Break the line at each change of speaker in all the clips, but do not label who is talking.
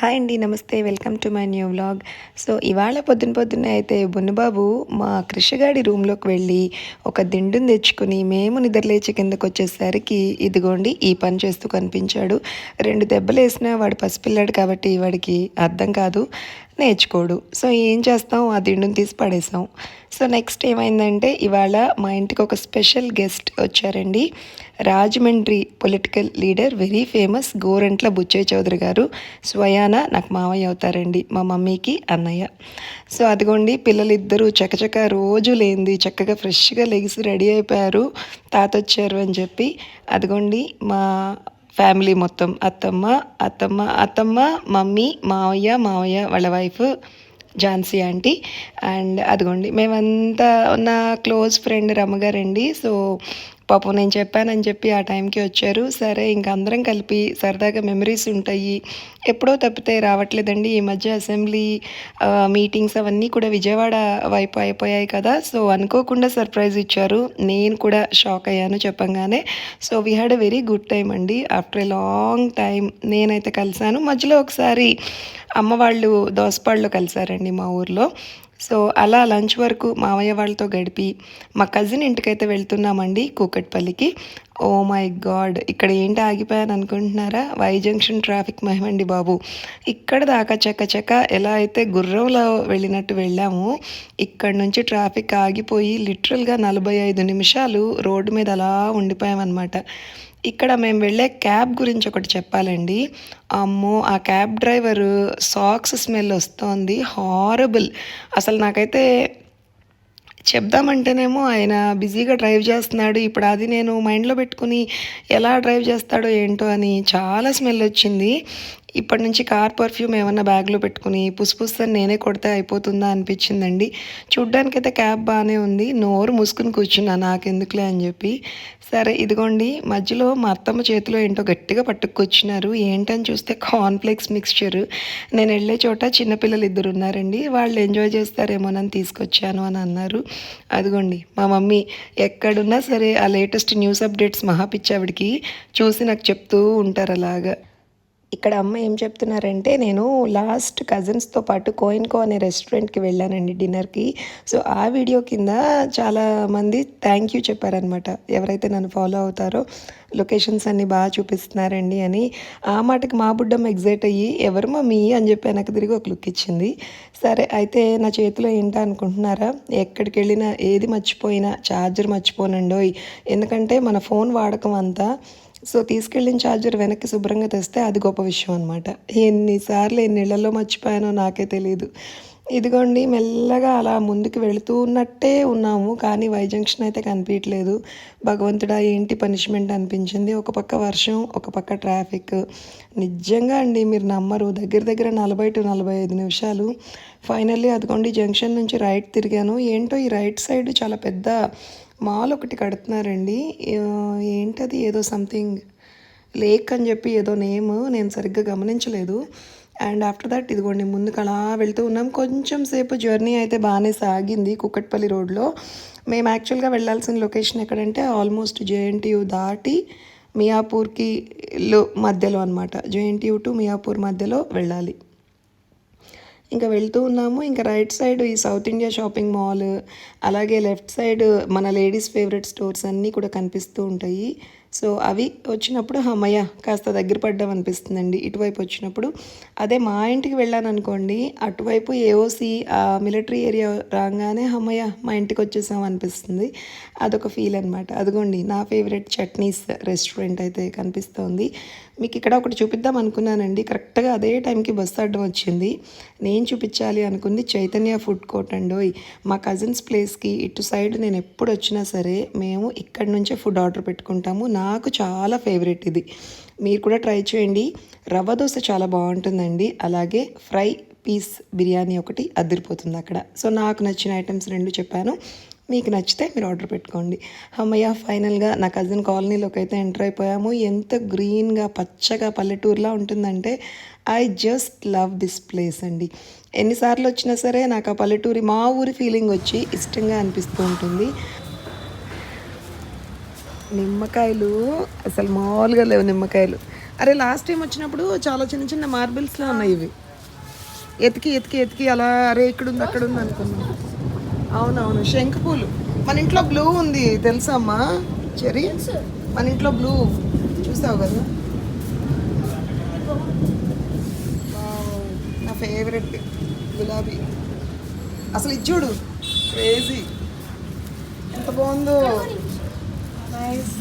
Hi అండి నమస్తే. Welcome to my new vlog. So ఇవాళ పొద్దున పొద్దున్నే అయితే బున్నబాబు మా కృషిగాడి రూమ్లోకి వెళ్ళి ఒక దిండుని తెచ్చుకుని మేము నిద్రలేచి కిందకు వచ్చేసరికి ఇదిగోండి ఈ పని చేస్తూ కనిపించాడు. రెండు దెబ్బలు వేసినా వాడు పసిపిల్లాడు కాబట్టి వాడికి అర్థం కాదు. నేర్చుకోడు. సో ఏం చేస్తాం? ఆ దిండుని తీసి పడేసాం. సో నెక్స్ట్ ఏమైందంటే ఇవాళ మా ఇంటికి ఒక స్పెషల్ గెస్ట్ వచ్చారండి. Rajahmundry political leader very famous Gorantla Butchaiah Chowdary garu. స్వయాన నాకు మావయ్య అవుతారండి మా మమ్మీకి అన్నయ్య. సో అదిగోండి పిల్లలిద్దరూ చకచక రోజు లేనిది చక్కగా ఫ్రెష్గా లెగిసి రెడీ అయిపోయారు. తాత వచ్చారు అని చెప్పి. అదిగోండి మా ఫ్యామిలీ మొత్తం. అత్తమ్మ అత్తమ్మ అత్తమ్మ మమ్మీ మావయ్య మావయ్య వాళ్ళ వైఫ్ ఝాన్సీ ఆంటీ. అండ్ అదిగోండి మేమంతా నా క్లోజ్ ఫ్రెండ్ రమ్మగారండి సో పాపం నేను చెప్పానని చెప్పి ఆ టైంకి వచ్చారు. సరే ఇంక అందరం కలిపి సరదాగా మెమరీస్ ఉంటాయి. ఎప్పుడో తప్పితే రావట్లేదండి. ఈ మధ్య అసెంబ్లీ మీటింగ్స్ అవన్నీ కూడా విజయవాడ వైపు అయిపోయాయి కదా. సో అనుకోకుండా సర్ప్రైజ్ ఇచ్చారు. నేను కూడా షాక్ అయ్యాను చెప్పంగానే. So we had a very good time అండి. ఆఫ్టర్ ఏ లాంగ్ టైం నేనైతే కలిశాను. మధ్యలో ఒకసారి అమ్మ వాళ్ళు దోసపాళ్ళు కలిశారండి మా ఊర్లో. సో అలా లంచ్ వరకు మావయ్య వాళ్ళతో గడిపి మా కజిన్ ఇంటికైతే వెళ్తున్నామండి కూకట్పల్లికి. ఓ మై గాడ్ ఇక్కడ ఏంటి ఆగిపోయాను అనుకుంటున్నారా? వై జంక్షన్ ట్రాఫిక్ మహిమండి బాబు. ఇక్కడ దాకా చెక్క చెక్క ఎలా అయితే గుర్రంలో వెళ్ళినట్టు వెళ్ళాము ఇక్కడ నుంచి ట్రాఫిక్ ఆగిపోయి లిటరల్గా నలభై ఐదు నిమిషాలు రోడ్డు మీద అలా ఉండిపోయామన్నమాట. ఇక్కడ మేము వెళ్ళే క్యాబ్ గురించి ఒకటి చెప్పాలండి. అమ్మో ఆ క్యాబ్ డ్రైవరు సాక్స్ స్మెల్ వస్తోంది. హారబుల్. అసలు నాకైతే చెప్దామంటేనేమో ఆయన బిజీగా డ్రైవ్ చేస్తున్నాడు. ఇప్పుడు అది నేను మైండ్లో పెట్టుకుని ఎలా డ్రైవ్ చేస్తాడో ఏంటో అని చాలా స్మెల్ వచ్చింది. ఇప్పటి నుంచి కార్ పర్ఫ్యూమ్ ఏమన్నా బ్యాగ్లో పెట్టుకుని పుసుపుస్తని నేనే కొడితే అయిపోతుందా? అనిపించిందండి. చూడ్డానికైతే క్యాబ్ బాగానే ఉంది. నోరు మూసుకుని కూర్చున్నా నాకెందుకులే? అని చెప్పి. సరే ఇదిగోండి. మధ్యలో మా అత్తమ్మ చేతిలో ఏంటో గట్టిగా పట్టుకొచ్చినారు. ఏంటని చూస్తే కాన్ఫ్లెక్స్ మిక్స్చర్ నేను వెళ్ళే చోట చిన్నపిల్లలు ఇద్దరు ఉన్నారండి. వాళ్ళు ఎంజాయ్ చేస్తారేమోనని తీసుకొచ్చాను అని అన్నారు. అదిగోండి మా మమ్మీ ఎక్కడున్నా సరే ఆ లేటెస్ట్ న్యూస్ అప్డేట్స్ మహాపిచ్చావిడికి చూసి నాకు చెప్తూ ఉంటారు అలాగా. ఇక్కడ అమ్మ ఏం చెప్తున్నారంటే నేను లాస్ట్ కజిన్స్తో పాటు కోయిన్కో అనే రెస్టారెంట్కి వెళ్ళానండి డిన్నర్కి సో ఆ వీడియో కింద చాలామంది థ్యాంక్ యూ చెప్పారనమాట ఎవరైతే నన్ను ఫాలో అవుతారో లొకేషన్స్ అన్నీ బాగా చూపిస్తున్నారండి అని. ఆ మాటకి మా బుడ్డమ్మ ఎగ్జైట్ అయ్యి ఎవరు మా మీ? అని చెప్పి వెనక్కి తిరిగి ఒక లుక్ ఇచ్చింది. సరే అయితే నా చేతిలో ఏంటా అనుకుంటున్నారా? ఎక్కడికి వెళ్ళినా ఏది మర్చిపోయినా ఛార్జర్ మర్చిపోనండోయ్. ఎందుకంటే మన ఫోన్ వాడకం అంతా సో తీసుకెళ్ళిన ఛార్జర్ వెనక్కి శుభ్రంగా తెస్తే అది గొప్ప విషయం అనమాట ఎన్నిసార్లు ఎన్నిళ్ళలో మర్చిపోయానో నాకే తెలియదు ఇదిగోండి మెల్లగా అలా ముందుకు వెళుతూ ఉన్నట్టే ఉన్నాము కానీ వై జంక్షన్ అయితే కనిపించట్లేదు. భగవంతుడా ఏంటి పనిష్మెంట్ అనిపించింది? ఒక పక్క వర్షం ఒక పక్క ట్రాఫిక్ నిజంగా అండి మీరు నమ్మరు. దగ్గర దగ్గర నలభై టు నలభై ఐదు నిమిషాలు. ఫైనల్లీ అదిగోండి జంక్షన్ నుంచి రైట్ తిరిగాను. ఏంటో ఈ రైట్ సైడ్ చాలా పెద్ద మాల్ ఒకటి కడుతున్నారండి ఏంటది? ఏదో సంథింగ్ లేక్ అని చెప్పి ఏదో నేమ్ నేను సరిగ్గా గమనించలేదు. అండ్ ఆఫ్టర్ దట్ ఇదిగోండి ముందుకు అలా వెళ్తూ ఉన్నాం. కొంచెం సేపు జర్నీ అయితే బాగానే సాగింది కుక్కట్పల్లి రోడ్లో. మేము యాక్చువల్గా వెళ్ళాల్సిన లొకేషన్ ఎక్కడంటే ఆల్మోస్ట్ జేఎన్టీయూ దాటి మియాపూర్కి లో మధ్యలో అనమాట జేఎన్టీయూ టు మియాపూర్ మధ్యలో వెళ్ళాలి. ఇంకా వెళ్తూ ఉన్నాము. ఇంకా రైట్ సైడ్ ఈ సౌత్ ఇండియా షాపింగ్ మాల్ అలాగే లెఫ్ట్ సైడ్ మన లేడీస్ ఫేవరెట్ స్టోర్స్ అన్నీ కూడా కనిపిస్తూ ఉంటాయి. సో అవి వచ్చినప్పుడు హమయ్య కాస్త దగ్గర పడ్డం అనిపిస్తుందండి. ఇటువైపు వచ్చినప్పుడు అదే మా ఇంటికి వెళ్ళాను అనుకోండి అటువైపు ఏఓసి మిలిటరీ ఏరియా రాగానే హమయ్య మా ఇంటికి వచ్చేసాం అనిపిస్తుంది. అదొక ఫీల్ అనమాట అదిగోండి నా ఫేవరెట్ చట్నీస్ రెస్టారెంట్ అయితే కనిపిస్తోంది. మీకు ఇక్కడ ఒకటి చూపిద్దాం అనుకున్నానండి. కరెక్ట్గా అదే టైంకి బస్సు అడ్డం వచ్చింది. నేను చూపించాలి అనుకుంది చైతన్య ఫుడ్ కోర్ట్ అండి మా కజిన్స్ ప్లేస్కి ఇటు సైడ్ నేను ఎప్పుడు వచ్చినా సరే మేము ఇక్కడ నుంచే ఫుడ్ ఆర్డర్ పెట్టుకుంటాము. నాకు చాలా ఫేవరెట్ ఇది. మీరు కూడా ట్రై చేయండి. రవ్వ దోశ చాలా బాగుంటుందండి. అలాగే ఫ్రై పీస్ బిర్యానీ ఒకటి అదిరిపోతుంది అక్కడ. సో నాకు నచ్చిన ఐటమ్స్ రెండు చెప్పాను. మీకు నచ్చితే మీరు ఆర్డర్ పెట్టుకోండి. అమ్మయ్య ఫైనల్గా నా కజిన్ కాలనీలోకి అయితే ఎంటర్ అయిపోయాము. ఎంత గ్రీన్గా పచ్చగా పల్లెటూరులా ఉంటుందంటే I just love this place అండి. ఎన్నిసార్లు వచ్చినా సరే నాకు ఆ పల్లెటూరి మా ఊరి ఫీలింగ్ వచ్చి ఇష్టంగా అనిపిస్తూ ఉంటుంది. నిమ్మకాయలు అసలు మామూలుగా లేవు నిమ్మకాయలు.
అరే లాస్ట్ టైం వచ్చినప్పుడు చాలా చిన్న చిన్న మార్బుల్స్లో ఉన్నాయి ఇవి. ఎతికి ఎతికి ఎతికి అలా అరే ఇక్కడ ఉంది అక్కడ ఉంది అనుకున్నాను అవునవును శంఖ పూలు. మన ఇంట్లో బ్లూ ఉంది తెలుసా అమ్మా మన ఇంట్లో బ్లూ చూసావు కదా? వావ్, నా ఫేవరెట్ గులాబీ. అసలు ఇది చూడు క్రేజీ ఎంత బాగుందో. నైస్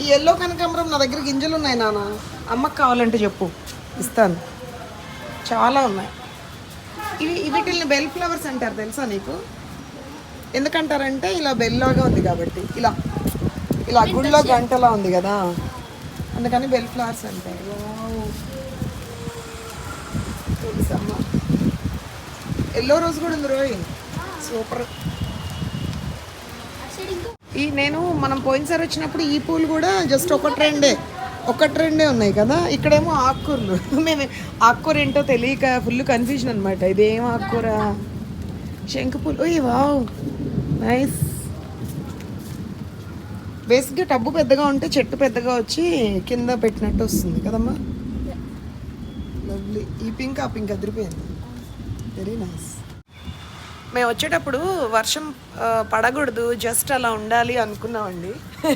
ఈ ఎల్లో కనకాంబరం నా దగ్గర గింజలు ఉన్నాయి నాన్న. అమ్మకు కావాలంటే చెప్పు. ఇస్తాను. చాలా ఉన్నాయి. ఇవి వీటిని బెల్ ఫ్లవర్స్ అంటారు తెలుసా నీకు? ఎందుకంటారంటే ఇలా బెల్ లాగా ఉంది కాబట్టి. ఇలా ఇలా గుడిలో గంటలా ఉంది కదా. అందుకని బెల్ ఫ్లవర్స్ అంటారు. తెలుసమ్మా. ఎల్లో రోజ్ కూడా ఉంది రోయ్. సూపర్. ఈ నేను మనం పోయినసారి వచ్చినప్పుడు ఈ పూలు కూడా జస్ట్ ఒకటి రెండే ఒకటి రెండే ఉన్నాయి కదా ఇక్కడేమో ఆకుకూరలు మేము ఆకుకూర ఏంటో తెలియక ఫుల్ కన్ఫ్యూజన్ అనమాట ఇదేం ఆకుకూర? శంకు పూలు ఓయ్ వావ్. నైస్ బేసిక్గా టబ్బు పెద్దగా ఉంటే చెట్టు పెద్దగా వచ్చి కింద పెట్టినట్టు వస్తుంది కదమ్మా? లవ్లీ ఈ పింక్ ఆ పింక్ అదిరిపోయింది. వెరీ నైస్ మేము వచ్చేటప్పుడు వర్షం పడకూడదు జస్ట్ అలా ఉండాలి అనుకున్నామండి.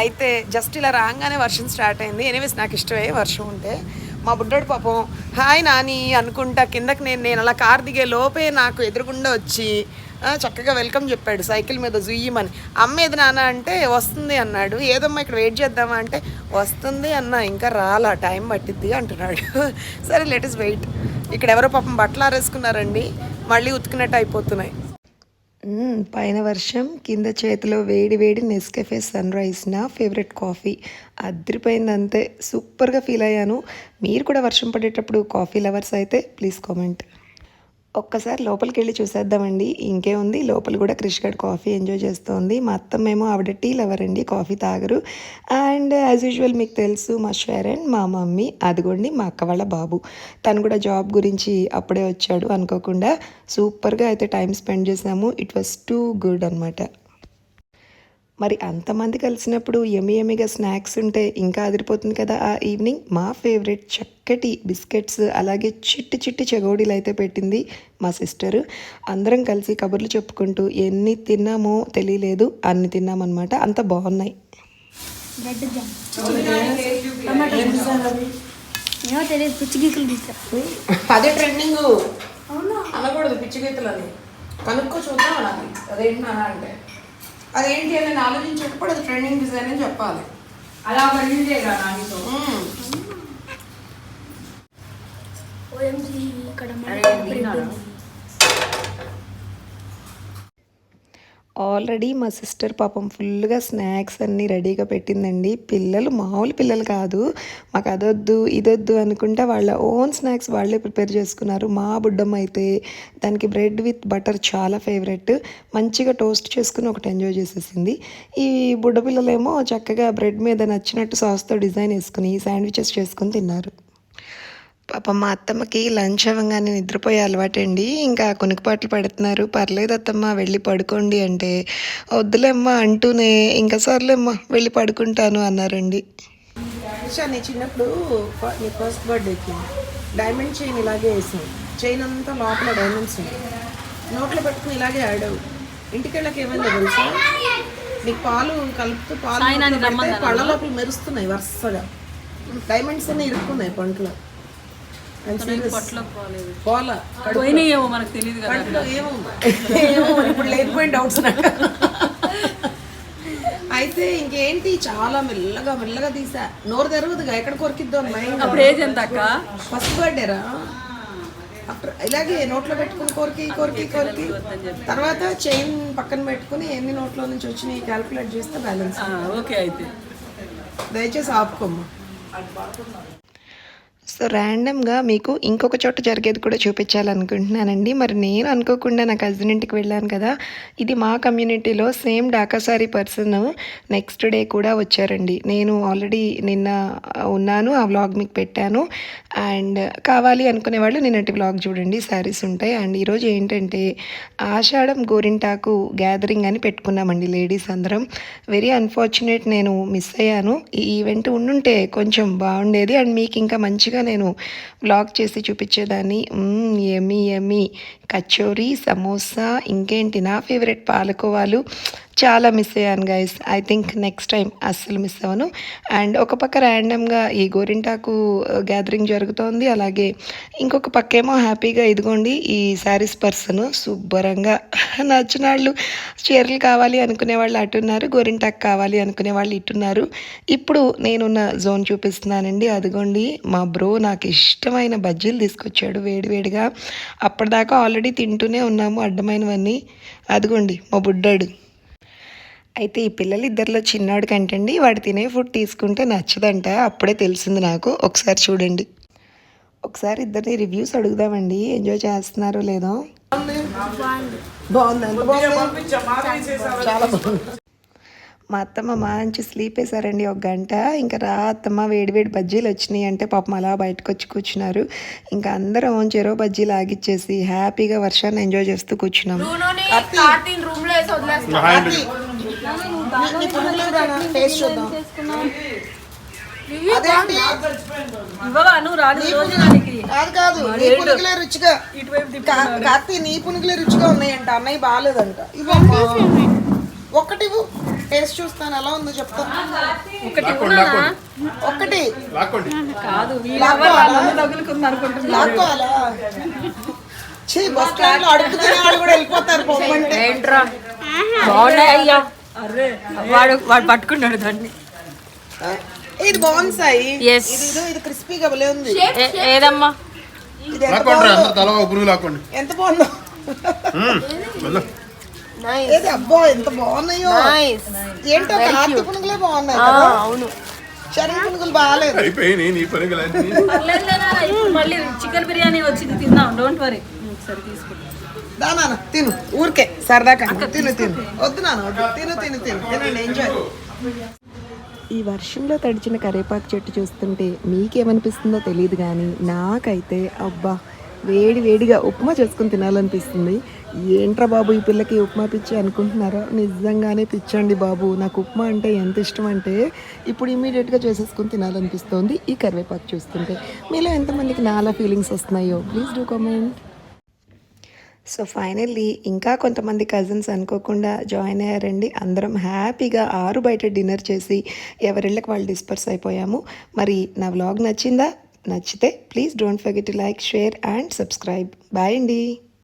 అయితే జస్ట్ ఇలా రాగానే వర్షం స్టార్ట్ అయింది. ఎనీవేస్ నాకు ఇష్టమే వర్షం ఉంటే. మా బుడ్డోడు పాపం హాయ్ నాని అనుకుంటా కిందకి నేను నేను అలా కార్ దిగే లోపే నాకు ఎదురుగుండా వచ్చి చక్కగా వెల్కమ్ చెప్పాడు సైకిల్ మీద జుయ్యమని. అమ్మ ఏది నాన్న? అంటే వస్తుంది అన్నాడు. ఏదమ్మా ఇక్కడ వెయిట్ చేద్దామా? అంటే వస్తుంది అన్న ఇంకా రాలా టైం పట్టిద్ది అంటున్నాడు. సరే లెటెస్ వెయిట్ ఇక్కడ ఎవరో పాపం బట్టలు ఆరేసుకున్నారండి. మళ్ళీ ఉతికినట్టు అయిపోతున్నాయి. పైన వర్షం కింద చేతిలో వేడి వేడి నెస్కెఫే సన్ రైజ్ నా ఫేవరెట్ కాఫీ. అదిరిపోయింది అంతే సూపర్గా ఫీల్ అయ్యాను. మీరు కూడా వర్షం పడేటప్పుడు కాఫీ లవర్స్ అయితే ప్లీజ్ కామెంట్. ఒక్కసారి లోపలికి వెళ్ళి చూసేద్దామండి. ఇంకే ఉంది. లోపల కూడా క్రిష్ గడ్ కాఫీ ఎంజాయ్ చేస్తోంది. మా అత్తమ్మేమో ఆవిడ టీ లవర్ అండి. కాఫీ తాగరు. అండ్ యాజ్ యూజువల్ మీకు తెలుసు మా షారన్ మా మమ్మీ అదిగోండి మా అక్క వాళ్ళ బాబు. తను కూడా జాబ్ గురించి అప్పుడే వచ్చాడు అనుకోకుండా సూపర్గా అయితే టైం స్పెండ్ చేసాము. ఇట్ వాస్ టూ గుడ్ అనమాట మరి అంతమంది కలిసినప్పుడు ఎమి ఎమిగా స్నాక్స్ ఉంటే ఇంకా అదిరిపోతుంది కదా ఆ ఈవినింగ్. మా ఫేవరెట్ చక్కటి బిస్కెట్స్ అలాగే చిట్టి చిట్టి చెగోడీలు అయితే పెట్టింది మా సిస్టర్. అందరం కలిసి కబుర్లు చెప్పుకుంటూ ఎన్ని తిన్నామో తెలియలేదు అన్ని తిన్నామన్నమాట. అంత బాగున్నాయి. అదే ట్రెండింగ్.
అవునా?
అనకూడదు పిచ్చి గీతలు అని. కనుక్కో చూద్దాం అది అదేంటి అదేంటి అని ఆలోచించేటప్పుడు అది ట్రెండింగ్ డిజైన్ అని చెప్పాలి.
అలా
మ్మ్.
ఓఎంజీ ఇక్కడ
అరే,
బ్రెడ్
తిన్నారా?
ఉంది.
ఆల్రెడీ మా సిస్టర్ పాపం ఫుల్గా స్నాక్స్ అన్నీ రెడీగా పెట్టిందండి. పిల్లలు మామూలు పిల్లలు కాదు. మాకు అదొద్దు ఇదొద్దు అనుకుంటే వాళ్ళ ఓన్ స్నాక్స్ వాళ్ళే ప్రిపేర్ చేసుకున్నారు. మా బుడ్డమ్మ అయితే దానికి బ్రెడ్ విత్ బటర్ చాలా ఫేవరెట్. మంచిగా టోస్ట్ చేసుకుని ఒకటి ఎంజాయ్ చేసేసింది. ఈ బుడ్డ పిల్లలేమో చక్కగా బ్రెడ్ మీద నచ్చినట్టు సాస్తో డిజైన్ వేసుకుని శాండ్విచెస్ చేసుకుని తిన్నారు. పాపం మా అత్తమ్మకి లంచ్ అవ్వగానే నిద్రపోయే అలవాటండి. ఇంకా కొనుక్కుపాట్లు పడుతున్నారు. పర్లేదు అత్తమ్మ వెళ్ళి పడుకోండి అంటే. వద్దులేమ్మా అంటూనే ఇంకా సర్లేమ్మా వెళ్ళి పడుకుంటాను అన్నారండి. నీ చిన్నప్పుడు నీ ఫస్ట్ బర్త్డేకి డైమండ్ చైన్ ఇలాగే వేసావు. చైన్ అంతా లోపల డైమండ్స్ ఉన్నాయి. నోట్లో పెట్టుకుని ఇలాగే ఆడావు. ఇంటికి వెళ్ళక ఏమైందో తెలుసా? నీకు పాలు కలుపుతూ పాలు పళ్ళ లోపల మెరుస్తున్నాయి వరుసగా. డైమండ్స్ అన్నీ ఇరుక్కున్నాయి పంటలో.
పోయినాయేమో మనకు తెలియదు కదా
కడుపులో ఏమో ఏమో మరి ఇప్పుడు లేనిపోయిన డౌట్స్ నాకు. అయితే ఇంకేంటి? చాలా మెల్లగా మెల్లగా తీసా. నోరు తెరవదుగా ఎక్కడ కొరికిద్దో అని భయం
అప్పుడు ఏజ్ ఎంత అక్క?
ఫస్ట్ బర్త్డేరా అప్పుడు ఇలాగే నోట్లో పెట్టుకుని కొరికి కొరికి కొరికి. తర్వాత చైన్ పక్కన పెట్టుకుని ఎన్ని నోట్లో నుంచి వచ్చినాయి క్యాల్కులేట్ చేస్తే బ్యాలెన్స్
ఓకే అయితే.
దయచేసి ఆపుకోమ్మా.
సో ర్యాండమ్గా మీకు ఇంకొక చోట జరిగేది కూడా చూపించాలనుకుంటున్నానండి. మరి నేను అనుకోకుండా నా కజిన్ ఇంటికి వెళ్ళాను కదా ఇది మా కమ్యూనిటీలో సేమ్ డాకాసారి పర్సన్ నెక్స్ట్ డే కూడా వచ్చారండి. నేను ఆల్రెడీ నిన్న ఉన్నాను ఆ వ్లాగ్ మీకు పెట్టాను. అండ్ కావాలి అనుకునే వాళ్ళు నిన్నటి వ్లాగ్ చూడండి శారీస్ ఉంటాయి. అండ్ ఈరోజు ఏంటంటే ఆషాఢం గోరింటాకు గ్యాదరింగ్ అని పెట్టుకున్నామండి లేడీస్ అందరం. వెరీ అన్ఫార్చునేట్ నేను మిస్ అయ్యాను. ఈ ఈవెంట్ ఉండుంటే కొంచెం బాగుండేది. అండ్ మీకు ఇంకా మంచిగా నేను బ్లాగ్ చేసి చూపించేదాన్ని. ఎమ్మి ఎమ్మి కచోరీ సమోసా ఇంకేంటి నా ఫేవరెట్ పాలకోవాలు. చాలా మిస్ అయ్యాను guys I think next time అస్సలు మిస్ అవ్వను. అండ్ ఒక పక్క ర్యాండమ్గా ఈ గోరింటాకు uh, గ్యాదరింగ్ జరుగుతోంది. అలాగే ఇంకొక పక్కేమో హ్యాపీగా ఇదిగోండి ఈ శారీస్ పర్సన్ శుభ్రంగా నచ్చిన వాళ్ళు చీరలు కావాలి అనుకునే వాళ్ళు అటున్నారు గోరింటాకు కావాలి అనుకునే వాళ్ళు ఇటున్నారు. ఇప్పుడు నేనున్న జోన్ చూపిస్తున్నానండి. అదిగోండి మా బ్రో నాకు ఇష్టమైన బజ్జీలు తీసుకొచ్చాడు వేడివేడిగా అప్పటిదాకా ఆల్రెడీ తింటూనే ఉన్నాము అడ్డమైనవన్నీ. అదిగోండి మా బుడ్డాడు. అయితే ఈ పిల్లలు ఇద్దరిలో చిన్నాడు కంటండి వాడు తినే ఫుడ్ తీసుకుంటే నచ్చదంట. అప్పుడే తెలిసింది నాకు. ఒకసారి చూడండి. ఒకసారి ఇద్దరిని రివ్యూస్ అడుగుదామండి. ఎంజాయ్ చేస్తున్నారో లేదో. బాగుంది. ఎంత బాగుంది? చాలా బాగుంది. మా అత్తమ్మ మంచి స్లీప్ వేశారండి ఒక గంట. ఇంకా రా అత్తమ్మ వేడివేడి బజ్జీలు వచ్చినాయి అంటే పాపం అలా బయటకు వచ్చి కూర్చున్నారు. ఇంకా అందరం చెరో బజ్జీలు ఆగిచ్చేసి హ్యాపీగా వర్షాన్ని ఎంజాయ్ చేస్తూ కూర్చున్నాం.
రోజు దానికి
కాదు కాదు నీ పునుగులే రుచిగా కార్తీ నీ పునుగులే రుచిగా ఉన్నాయంట అన్నయ్య బాగాలేదంట ఇవ్వమ్మా ఒక్కటి ఇవ్వు టేస్ట్ చూస్తాను ఎలా ఉందో చెప్తా
ఒకటి?
ఒక్కటి
కాదు
లాక్కోవాలా? ఛీ బస్ స్టాండ్లో అడుగుతున్న వాళ్ళు కూడా వెళ్ళిపోతారు
బాగున్నాయి అయ్యా వాడు వాడు పట్టుకున్నాడు దాన్ని.
ఇది బాగుంది సాయి. ఇది క్రిస్పీగా భలే ఉంది.
ఏదమ్మా?
ఎంత బాగుందో.
అందరు తల ఒక పురుగు లాక్కోండి.
ఎంత బాగుందో.
మ్మ్. వెళ్ళు.
ఏది అబ్బో ఎంత బాగున్నాయో. ఏంటో కార్తీ పునుగులే బాగున్నాయి
అవును.
శరణ్ పునుగులు బాగాలేదు.
అయిపోయి నీ
ఇప్పుడు మళ్ళీ చికెన్ బిర్యానీ వచ్చింది తిందాం డోంట్ వరీ తీసుకుంటా
నాన్న తిను. ఊరికే సరదాకా తిను తిను. వద్దు నాన్న వద్దు. తిను తిను తిను. తినండి ఎంజాయ్
ఈ వర్షంలో తడిచిన కరేపాకు చెట్టు చూస్తుంటే మీకేమనిపిస్తుందో తెలియదు కానీ నాకైతే అబ్బా వేడి వేడిగా ఉప్మా చేసుకుని తినాలనిపిస్తుంది. ఏంట్రా బాబు ఈ పిల్లకి ఉప్మా పిచ్చి అనుకుంటున్నారా? నిజంగానే పిచ్చండి బాబు. నాకు ఉప్మా అంటే ఎంత ఇష్టం అంటే ఇప్పుడు ఇమీడియట్గా చేసేసుకుని తినాలనిపిస్తోంది ఈ కరివేపాకు చూస్తుంటే. మీలో ఎంతమందికి నాలా ఫీలింగ్స్ వస్తున్నాయో? Please do comment. So finally ఇంకా కొంతమంది కజిన్స్ అనుకోకుండా జాయిన్ అయ్యారండి. అందరం హ్యాపీగా ఆరు బయట డిన్నర్ చేసి ఎవరిళ్ళకి వాళ్ళు డిస్పర్స్ అయిపోయాము. మరి నా వ్లాగ్ నచ్చిందా? నచ్చితే please don't forget to like share and subscribe. Bye అండి.